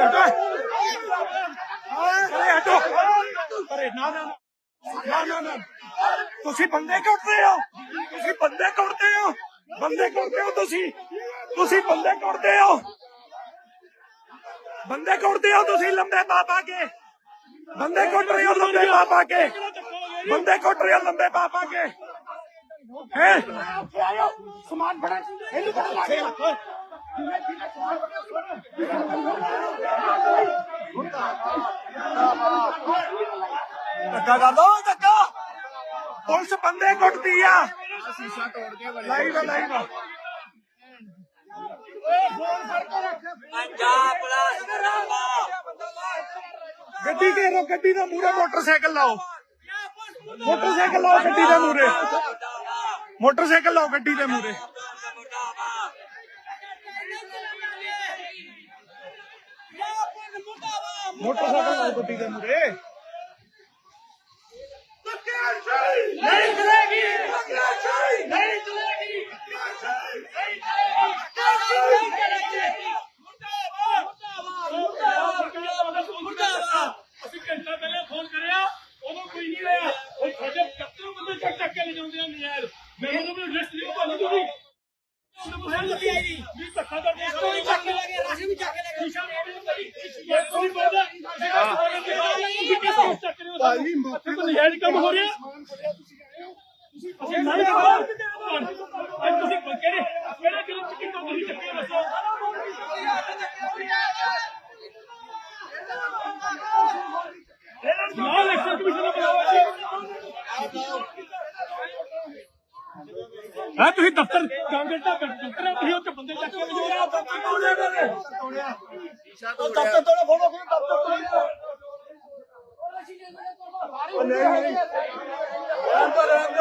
ਹਟੋ। ਅਰੇ ਹਟੋ। ਅਰੇ ਨਾ ਨਾ ਨਾ। ਨਾ ਨਾ ਤੁਸੀਂ ਬੰਦੇ ਕੁੱਟਦੇ ਹੋ। ਤੁਸੀਂ ਬੰਦੇ ਕੁੱਟਦੇ ਹੋ। ਬੰਦੇ ਕੁੱਟਦੇ ਹੋ ਤੁਸੀਂ। ਤੁਸੀਂ ਬੰਦੇ ਕੁੱਟਦੇ ਹੋ। ਬੰਦੇ ਕੁੱਟਦੇ ਹੋ ਤੁਸੀਂ ਲੰਬੇ ਪਾ ਕੇ। ਬੰਦੇ ਕੁੱਟ ਰਹੇ ਹੋ ਲੰਬੇ ਪਾ ਕੇ। ਬੰਦੇ ਕੁੱਟ ਰਹੇ ਹੋ ਲੰਬੇ ਪਾ ਕੇ। ਹੈ? ਸਮਾਨ ਬੜਾ ਇਹਨੂੰ ਬੜਾ ਲੱਗਿਆ ਧੱਕਾ ਕਰ ਦੋ ਧੱਕਾ। ਪੁਲਿਸ ਬੰਦੇ ਕੁੱਟਦੀ ਆ। ਸ਼ੀਸ਼ਾ ਤੋੜ ਕੇ ਲਾਈਵ ਲਾਈਵ। ਪੰਜਾਬ ਪੁਲਿਸ ਮੁਰਦਾਬਾਦ ਗੱਡੀ ਘੇਰੋ ਗੱਡੀ ਦੇ ਮੂਹਰੇ ਮੋਟਰਸਾਈਕਲ ਲਾਓ। ਮੋਟਰਸਾਈਕਲ ਲਾਓ ਗੱਡੀ ਦੇ ਮੂਹਰੇ। ਮੋਟਰਸਾਈਕਲ ਲਾਓ ਗੱਡੀ ਦੇ ਮੂਹਰੇ। ਮੋਟਰਸਾਈਕਲ ਲਾਓ ਗੱਡੀ ਦੇ ਮੂਹਰੇ ਨਹੀਂ ਚਲੇਗੀ ਨਹੀਂ ਚਲੇਗੀ ਅਸੀਂ ਘੰਟਾ ਪਹਿਲਾਂ ਫੋਨ ਕਰਿਆ ਉਦੋਂ ਕੋਈ ਨਹੀਂ ਆਇਆ ਉਹ ਸਾਡੇ 71 ਬੰਦੇ ਚੱਕ ਚੱਕ ਕੇ ਲੈ ਜਾਂਦੇ ਆ ਨਜ਼ਾਇਰ ਮੈਂ ਉਹਨੂੰ ਵੀ ਰੈਸਟ ਨਹੀਂ ਪਾਣੀ ਤੁਸੀਂ ਵੀ ਧੱਕਾ ਕਰਦੇ ਆ ਕੋਈ ਚੱਕ ਕੇ ਲੱਗੇ ਰਾਸ਼ਨ ਵੀ ਚੱਕ ਕੇ ਲੱਗੇ ਸ਼ੀਸ਼ਾ ਇਹ ਕੋਈ ਬੰਦਾ ਤੁਸੀਂ ਕਿਸ ਚੱਕ ਰਹੇ ਹੋ ਭਾਈ ਮੌਕੇ ਤੇ ਨਜ਼ਾਇਰ ਕੰਮ ਹੋ ਰਿਹਾ ਅਸੀਂ ਨਹੀਂ ਅੱਜ ਤੁਸੀਂ ਕਿਹੜੇ ਕਿਹੜੇ ਕਿਹੜੇ ਚਿੱਟੀ ਤੋਂ ਤੁਸੀਂ ਚੱਕੇ ਦੱਸੋ ਨਾ ਇਲੈਕਸ਼ਨ ਕਮਿਸ਼ਨ ਨੂੰ ਬੁਲਾਓ ਜੀ ਹਾਂ ਤੁਸੀਂ ਦਫ਼ਤਰ ਕਾਂਗਰਸ ਦਾ ਦਫ਼ਤਰ ਹੈ। ਤੁਸੀਂ ਉੱਥੇ ਬੰਦੇ ਚੱਕ ਕੇ ਲਿਜਾਓ ਸ਼ੀਸ਼ਾ ਤੋੜ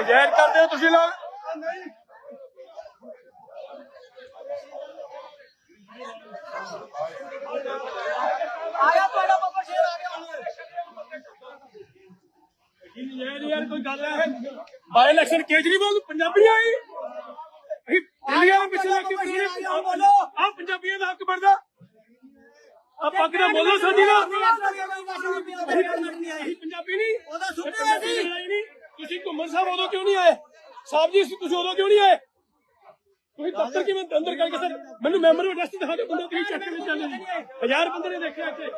ਜ਼ਹਿਰ ਕਰਦੇ ਹੋ ਤੁਸੀਂ ਲੋਕ ਯਾਰ ਯਾਰ ਕੋਈ ਗੱਲ ਹੈ। ਬਾਈ ਇਲੈਕਸ਼ਨ ਕੇਜਰੀਵਾਲ ਪੰਜਾਬੀ ਆਈ। ਅਸੀਂ ਇੰਡੀਆ ਦੇ ਪਿੱਛੇ ਲੱਗ ਕੇ ਬੈਠੇ ਹਾਂ ਬੋਲੋ। ਆ ਪੰਜਾਬੀਆਂ ਦਾ ਹੱਕ ਬਣਦਾ। ਆ ਪੱਗ ਦਾ ਬੋਲੋ ਸਾਡੀ ਦਾ। ਅਸੀਂ ਪੰਜਾਬੀ ਨਹੀਂ। ਉਹਦਾ ਸੁਣਿਆ ਸੀ ਤੁਸੀਂ ਘੁੰਮਣ ਸਾਹਿਬ ਉਦੋਂ ਕਿਉਂ ਨਹੀਂ ਆਏ? ਸਾਹਿਬ ਜੀ ਤੁਸੀਂ ਉਦੋਂ ਕਿਉਂ ਨਹੀਂ ਆਏ? ਤੁਸੀਂ ਦਫ਼ਤਰ ਕਿਵੇਂ ਅੰਦਰ ਕਰਕੇ ਸਰ, ਮੈਨੂੰ ਮੈਂਬਰ ਨੂੰ ਅਡਰੈਸ ਦਿਖਾ ਦਿਓ ਬੰਦੇ ਤੁਸੀਂ ਚੈੱਕ ਕਰਨ ਚੱਲੇ ਜੀ। ਹਜ਼ਾਰ ਬੰਦੇ ਨੇ ਦੇਖਿਆ ਇੱਥੇ।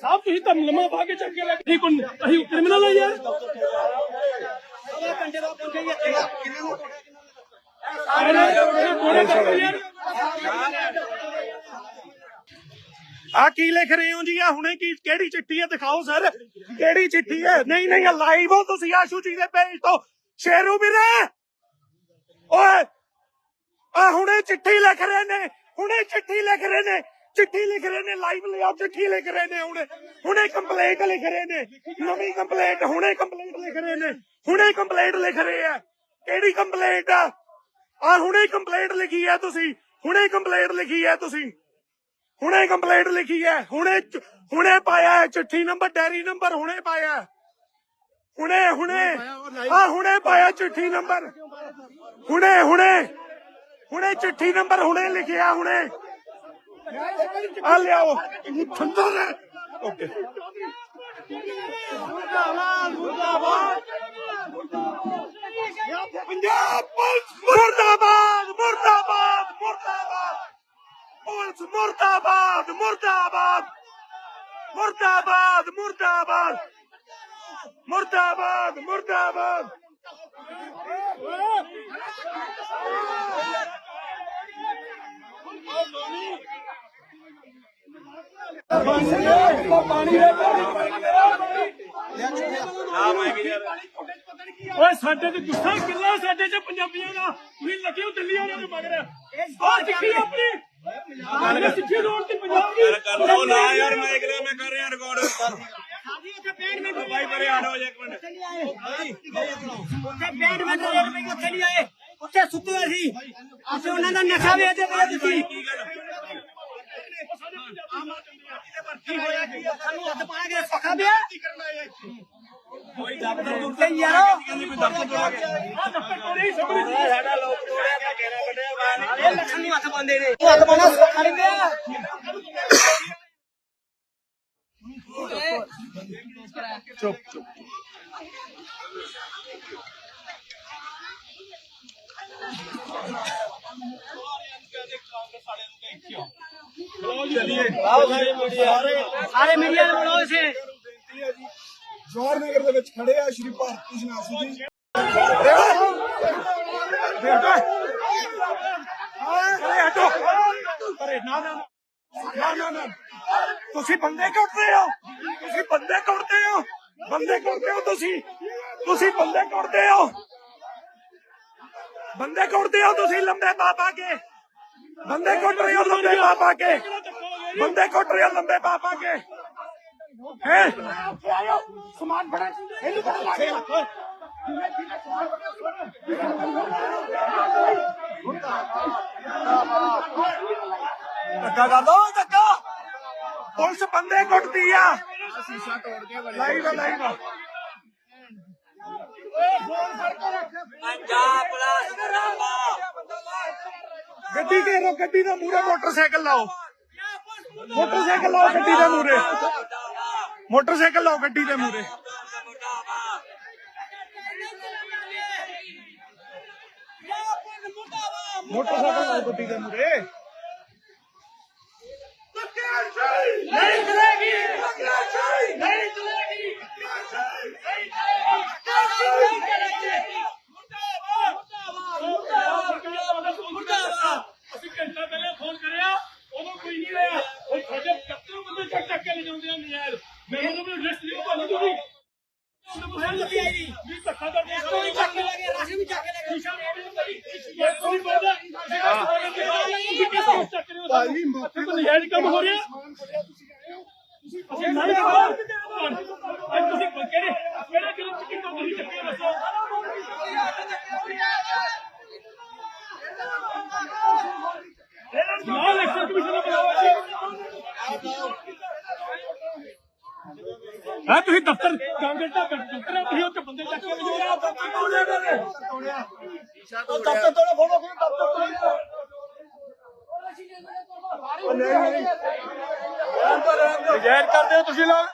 ਸਾਹਿਬ ਤੁਸੀਂ ਤਾਂ ਲੰਮਾ ਪਾ ਕੇ ਚੱਕ ਕੇ ਲੈ ਕੇ ਕੋਣ ਅਸੀਂ ਕ੍ਰਿਮੀਨਲ ਆ ਯਾਰ। ਆ ਕੀ ਲਿਖ ਰਹੇ ਹੋ ਜੀ? ਆ ਹੁਣੇ ਕੀ, ਕਿਹੜੀ ਚਿੱਠੀ ਹੈ ਦਿਖਾਓ ਸਰ। ਕਿਹੜੀ ਚਿੱਠੀ ਹੈ ਨਹੀਂ ਨਹੀਂ ਲਾਈਵ ਹੋ ਤੁਸੀਂ ਆਸ਼ੂ ਜੀ ਦੇ ਪੇਜ ਤੋਂ। ਸ਼ੇਰੂ ਵੀਰੇ! ਓਏ, ਆ ਹੁਣੇ ਚਿੱਠੀ ਲਿਖ ਰਹੇ ਨੇ, ਹੁਣੇ ਚਿੱਠੀ ਲਿਖ ਰਹੇ ਨੇ, ਚਿੱਠੀ ਲਿਖ ਰਹੇ ਨੇ ਲਾਈਵ ਲਿਆਓ ਚਿੱਠੀ ਲਿਖ ਰਹੇ ਨੇ ਹੁਣੇ ਹੁਣੇ ਕੰਪਲੇਂਟ ਲਿਖ ਰਹੇ ਨੇ, ਨਵੀਂ ਕੰਪਲੇਂਟ ਹੁਣੇ ਕੰਪਲੇਂਟ ਲਿਖ ਰਹੇ ਨੇ, ਹੁਣੇ ਕੰਪਲੇਂਟ ਲਿਖ ਰਹੇ ਆ, ਕਿਹੜੀ ਕੰਪਲੇਂਟ ਆ? ਆ ਹੁਣੇ ਕੰਪਲੇਂਟ ਲਿਖੀ ਹੈ ਤੁਸੀਂ, ਹੁਣੇ ਕੰਪਲੇਂਟ ਲਿਖੀ ਹੈ ਤੁਸੀਂ, ਹੁਣੇ ਕੰਪਲੇਂਟ ਲਿਖੀ ਹੈ ਹੁਣੇ ਹੁਣੇ ਪਾਇਆ, ਚਿੱਠੀ ਨੰਬਰ ਡੈਰੀ ਨੰਬਰ ਹੁਣੇ ਪਾਇਆ। ਹੁਣੇ ਹੁਣੇ ਆ ਹੁਣੇ ਪਾਇਆ ਚਿੱਠੀ ਨੰਬਰ ਹੁਣੇ ਹੁਣੇ ਹੁਣੇ ਚਿੱਠੀ ਨੰਬਰ ਹੁਣੇ ਲਿਖਿਆ ਹੁਣੇ ਆ ਲਿਆਓ ਠੰਡਾ ਹੈ ਓਕੇ ਪੰਜਾਬ ਪੁਲਿਸ ਮੁਰਦਾਬਾਦ ਮੁਰਦਾਬਾਦ ਮੁਰਦਾਬਾਦ ਪੁਲਿਸ ਮੁਰਦਾਬਾਦ ਮੁਰਦਾਬਾਦ ਮੁਰਦਾਬਾਦ ਮੁਰਦਾਬਾਦ ਮੁਰਦਾਬਾਦ ਮੁਰਦਾਬਾਦ। ਓਏ ਸਾਡੇ ਤੇ ਗੁੱਸਾ ਕਿੱਲਾ ਸਾਡੇ ਚ ਪੰਜਾਬੀਆਂ ਦਾ। ਤੁਸੀਂ ਲੱਗੇ ਹੋ ਦਿੱਲੀ ਵਾਲਿਆਂ ਦੇ ਮਗਰ। ਆ ਚਿੱਠੀ ਆਪਣੀ। ਆਹ ਚਿੱਠੀ ਰੋਡ ਤੇ ਪੰਜਾਬ। ਦੀ ਕਰ ਲੋ ਨਾ ਯਾਰ ਮੈਂ ਮੈਂ ਕਰ ਰਿਹਾ ਰਿਕਾਰਡ ਭਾਈ ਪਰੇ ਹਟੋ ਜੀ ਇੱਕ ਮਿੰਟ। ਉੱਥੇ ਸੁੱਤੇ ਹੋਏ ਸੀ। ਅਸੀਂ ਉਹਨਾਂ ਦਾ ਨਸ਼ਾ ਵੇਚਦੇ ਪਏ ਤੁਸੀਂ ਕੀ ਹੋਇਆ ਕੀ? ਸਾਨੂੰ ਹੱਥ ਪਾ ਕੇ ਸੌਖਾ ਪਿਆ ਤੇ ਯਾਰ ਆ। ਦਫ਼ਤਰ ਹੀ ਸਾਹਮਣੇ। ਸਾਡਾ ਲੋਕ ਤੋੜਿਆ ਮੈਂ ਘੇਰਾ ਕੱਢਿਆ ਬਾਹਰ ਇਹ ਲੱਖਾਂ ਨੂੰ ਹੱਥ ਪਾਉਂਦੇ ਨੇ ਹੱਥ ਪਾਉਣਾ ਸੌਖਾ ਨਹੀਂ ਪਿਆ ਚੁੱਪ ਚੁੱਪ ਸਾਰੇ ਮੀਡੀਆ ਨੂੰ ਬੁਲਾਓ ਇਸੇ ਬੇਨਤੀ ਹੈ ਜੀ ਜਵਾਹਰ ਨਗਰ ਦੇ ਵਿੱਚ ਖੜੇ ਆ ਸ਼੍ਰੀ ਭਾਰਤੀ ਜਨਾਸੀ ਜੀ ਅਰੇ ਹਟੋ ਅਰੇ ਨਾ ਨਾ ਨਾ ਨਾ। ਤੁਸੀਂ ਬੰਦੇ ਕੁੱਟਦੇ ਹੋ। ਤੁਸੀਂ ਬੰਦੇ ਕੁੱਟਦੇ ਹੋ। ਬੰਦੇ ਕੁੱਟਦੇ ਹੋ ਤੁਸੀਂ। ਤੁਸੀਂ ਬੰਦੇ ਕੁੱਟਦੇ ਹੋ। ਬੰਦੇ ਕੁੱਟਦੇ ਹੋ ਤੁਸੀਂ ਲੰਬੇ ਬਾਬਾ ਕੇ। ਬੰਦੇ ਕੁੱਟ ਰਹੇ ਹੋ ਲੰਬੇ ਬਾਬਾ ਕੇ। ਬੰਦੇ ਕੁੱਟ ਰਹੇ ਹੋ ਲੰਬੇ ਬਾਬਾ ਕੇ। ਹੈ? ਸਮਾਨ ਫੜਾ। ਇਹਨੂੰ ਪਤਾ ਲੱਗ ਗਿਆ। ਧੱਕਾ ਕਰ ਦੋ ਧੱਕਾ ਪੁਲਿਸ ਬੰਦੇ ਕੁੱਟਦੀ ਆ ਸ਼ੀਸ਼ਾ ਤੋੜ ਕੇ ਵੜੇ ਲਾਈਵ ਆ, ਲਾਈਵ ਆ। ਗੱਡੀ ਘੇਰੋ ਗੱਡੀ ਦੇ ਮੂਰੇ ਮੋਟਰਸਾਈਕਲ ਲਾਓ ਮੋਟਰਸਾਈਕਲ ਲਾਓ ਗੱਡੀ ਦੇ ਮੂਰੇ ਮੋਟਰਸਾਈਕਲ ਲਾਓ ਗੱਡੀ ਦੇ ਮੂਰੇ ਮੋਟਰਸਾਈਕਲ ਲਾਓ ਗੱਡੀ ਦੇ ਮੂਰੇ ਨਹੀਂ ਚਲੇਗੀ ਨਹੀਂ ਚਲੇਗੀ ਅਸੀਂ ਘੰਟਾ ਪਹਿਲੇ ਫੋਨ ਕਰਿਆ ਉਦੋਂ ਕੋਈ ਨਹੀਂ ਆਇਆ ਉਹ ਸਾਡੇ 70 ਬੰਦੇ ਚੱਕ ਚੱਕ ਕੇ ਲੈ ਜਾਂਦੇ ਆ ਨਜ਼ਾਰ ਮੈਂ ਉਹਨੂੰ ਵੀ ਲਿਸਟ ਨਹੀਂ ਪਾਣੀ ਤੁਸੀਂ ਉਹਨੂੰ ਲੱਗੀ ਆਈ ਵੀ ਧੱਕਾ ਕਰਦੇ ਆ ਕੋਈ ਚੱਕ ਕੇ ਲੈ ਗਿਆ ਰਾਸ਼ਨ ਵੀ ਚੱਕ ਕੇ ਲੈ ਗਿਆ ਨਿਸ਼ਾਨ ਇਹ ਕੋਈ ਬੰਦਾ ਤੁਸੀਂ ਕਿਸ ਚੱਕ ਰਹੇ ਹੋ ਭਾਈ ਮੌਕੇ ਕੋਈ ਨਜਾਇਜ਼ ਕੰਮ ਹੋ ਰਿਹਾ ਸਮਾਨ ਫੜਿਆ ਤੁਸੀਂ ਆਏ ਹੋ ਤੁਸੀਂ ਅਸੀਂ ਨਹੀਂ ਕਹਾਂ ਅੱਜ ਤੁਸੀਂ ਕਿਹੜੇ ਕਿਹੜੇ ਕਿਹੜੇ ਚ ਕਿੱਥੋਂ ਤੁਸੀਂ ਚੱਕੇ ਦੱਸੋ ਨਾ ਇਲੈਕਸ਼ਨ ਕਮਿਸ਼ਨ ਨੂੰ ਬੁਲਾਓ ਹਾਂ ਤੁਸੀਂ ਦਫ਼ਤਰ ਕਾਂਗਰਸ ਦਾ ਦਫ਼ਤਰ ਹੈ ਤੁਸੀਂ ਉੱਥੇ ਬੰਦੇ ਚੱਕ ਕੇ ਲਿਜਾਓ ਦਫ਼ਤਰ ਤੋੜੋ ਫੋਟੋ ਕਿਉਂ ਦਫ਼ਤਰ ਨਹੀਂ ਨਜਾਇਜ਼ ਕਰਦੇ ਹੋ ਤੁਸੀਂ ਲੋਕ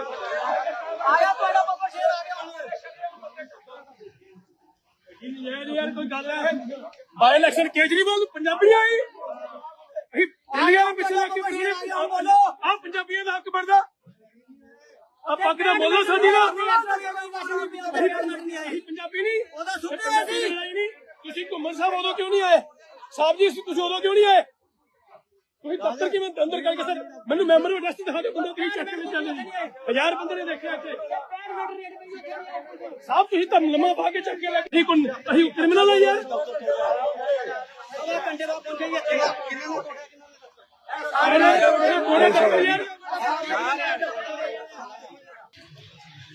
ਆਇਆ ਤੁਹਾਡਾ ਬੱਬਰ ਸ਼ੇਰ ਆ ਗਿਆ ਹੁਣ। ਯਾਰ ਯਾਰ ਕੋਈ ਗੱਲ ਹੈ? ਬਾਈ ਇਲੈਕਸ਼ਨ ਕੇਜਰੀਵਾਲ ਨੂੰ ਪੰਜਾਬੀ ਆਈ। ਅਸੀਂ ਦਿੱਲੀਆਂ ਦੇ ਪਿੱਛੇ ਲੱਗ ਕੇ ਬੈਠੇ ਆ ਪੰਜਾਬੀਆਂ ਦਾ ਹੱਕ ਬਣਦਾ। ਆ ਪੱਗ ਦਾ ਮੁੱਲ ਸਾਡੀ ਦਾ ਅਸੀਂ ਪੰਜਾਬੀ ਨਹੀਂ ਉਹਦਾ ਪੰਜਾਬੀ ਸੀ। ਤੁਸੀਂ ਘੁੰਮਣ ਸਾਹਿਬ ਉਦੋਂ ਕਿਉਂ ਨਹੀਂ ਆਏ? ਸਾਹਿਬ ਜੀ ਤੁਸੀਂ ਉਦੋਂ ਕਿਉਂ ਨਹੀਂ ਆਏ? ਤੁਸੀਂ ਦਫ਼ਤਰ ਕਿਵੇਂ ਅੰਦਰ ਕਰਕੇ ਸਰ ਮੈਨੂੰ ਮੈਂਬਰ ਐਡਰੈਸ ਦਿਖਾ ਦਿਓ ਬੰਦੇ ਤੁਸੀਂ ਚੱਕ ਕੇ ਚੱਲੇ ਜੀ ਹਜ਼ਾਰ ਬੰਦੇ ਨੇ ਦੇਖਿਆ ਇੱਥੇ। ਸਾਹਿਬ ਤੁਸੀਂ ਤਾਂ ਲੰਮਾ ਪਾ ਕੇ ਚੱਕ ਕੇ ਲੈ ਗਏ ਕੋਈ ਅਸੀਂ ਕ੍ਰਿਮੀਨਲ ਆ ਯਾਰ। ਘੰਟੇ ਪਹੁੰਚੇ ਜੀ ਇੱਥੇ। ਕੋੜੇ ਚੱਕ ਯਾਰ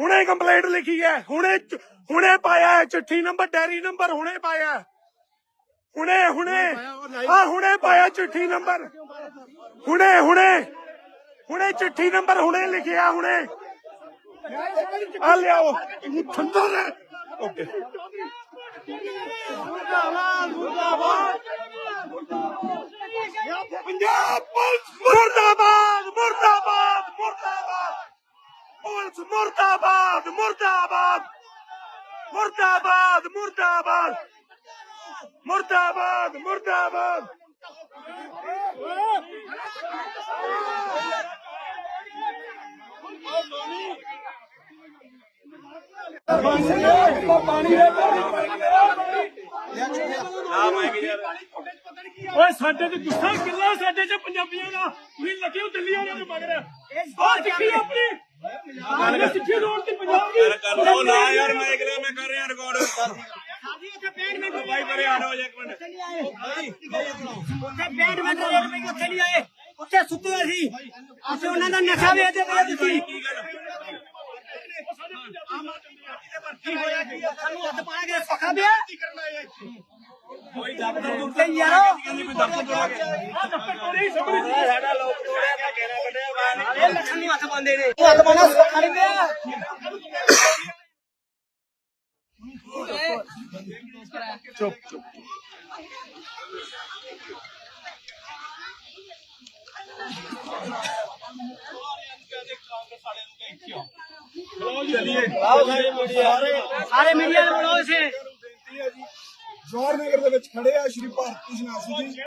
ਹੁਣੇ ਕੰਪਲੇਂਟ ਲਿਖੀ ਹੈ ਹੁਣੇ ਚ- ਹੁਣੇ ਪਾਇਆ ਹੈ ਚਿੱਠੀ ਨੰਬਰ ਡੈਰੀ ਨੰਬਰ ਹੁਣੇ ਪਾਇਆ ਹੈ। ਹੁਣੇ ਹੁਣੇ ਆ ਹੁਣੇ ਪਾਇਆ ਚਿੱਠੀ ਨੰਬਰ ਹੁਣੇ ਹੁਣੇ ਹੁਣੇ ਚਿੱਠੀ ਨੰਬਰ ਹੁਣੇ ਲਿਖਿਆ ਹੁਣੇ ਆ ਲਿਆਓ ਇਹ ਠੰਡਾ ਹੈ ਓਕੇ ਪੰਜਾਬ ਪੁਲਿਸ ਮੁਰਦਾਬਾਦ ਮੁਰਦਾਬਾਦ ਮੁਰਦਾਬਾਦ ਪੁਲਿਸ ਮੁਰਦਾਬਾਦ ਮੁਰਦਾਬਾਦ ਮੁਰਦਾਬਾਦ ਮੁਰਦਾਬਾਦ ਮੁਰਦਾਬਾਦ ਮੁਰਦਾਬਾਦ ਓਏ, ਸਾਡੇ ਤੇ ਗੁੱਸਾ ਕਿੱਲਾ ਸਾਡੇ ਚ ਪੰਜਾਬੀਆਂ ਦਾ। ਤੁਸੀਂ ਲੱਗੇ ਦਿੱਲੀ ਵਾਲਿਆਂ ਦੇ ਮਗਰ। ਆਹ ਸਿੱਖੀ ਆਪਣੀ। ਸਿੱਖੀ ਰੋਡ ਤੇ ਪੰਜਾਬ ਦੀ ਕਰ। ਲਓ ਨਾ ਯਾਰ ਮੈਂ ਅਗਲਾ ਮੈਂ ਕਰ ਰਿਹਾ ਰਿਕਾਰਡ ਸਾਡੀ ਉੱਥੇ ਪੈਂਟ ਮੈਂ ਭਾਈ ਪਰੇ ਆ ਜਾਓ ਇੱਕ ਮਿੰਟ। ਉੱਥੇ ਪੈਂਟ ਮੈਂ ਉੱਥੇ ਨਹੀਂ ਆਏ। ਉੱਥੇ ਸੁੱਤੇ ਹੋਏ ਸੀ। ਅਸੀਂ ਉਹਨਾਂ ਦਾ ਨਸ਼ਾ ਵੇਚਦੇ ਪਏ ਤੁਸੀਂ ਕੀ ਹੋਇਆ? ਕੀ? ਸਾਨੂੰ ਹੱਥ ਪਾਣਾ ਕਿ ਸੌਖਾ ਪਿਆ? ਕੋਈ ਦਫ਼ਤਰ ਤੇ ਯਾਰੋ ਕੋਈ ਦਫ਼ਤਰ ਤੋੜਿਆ ਗਿਆ ਸਾਡਾ ਲੋਕ ਤੋੜਿਆ ਤਾਂ ਘੇਰਾ ਕੱਢਿਆ ਬਾਹਰ ਇਹ ਲੱਖਾਂ ਨੂੰ ਹੱਥ ਪਾਉਂਦੇ ਨੇ। ਹੱਥ ਪਾਣਾ ਸੌਖਾ ਨਹੀਂ ਪਿਆ ਸਾਰੇ ਮੀਡੀਆ ਨੂੰ ਬੁਲਾਓ ਇਸੇ ਜਵਾਹਰ ਨਗਰ ਦੇ ਵਿੱਚ ਖੜੇ ਆ ਸ਼੍ਰੀ ਭਾਰਤੀ ਜਨਾਸੀ ਜੀ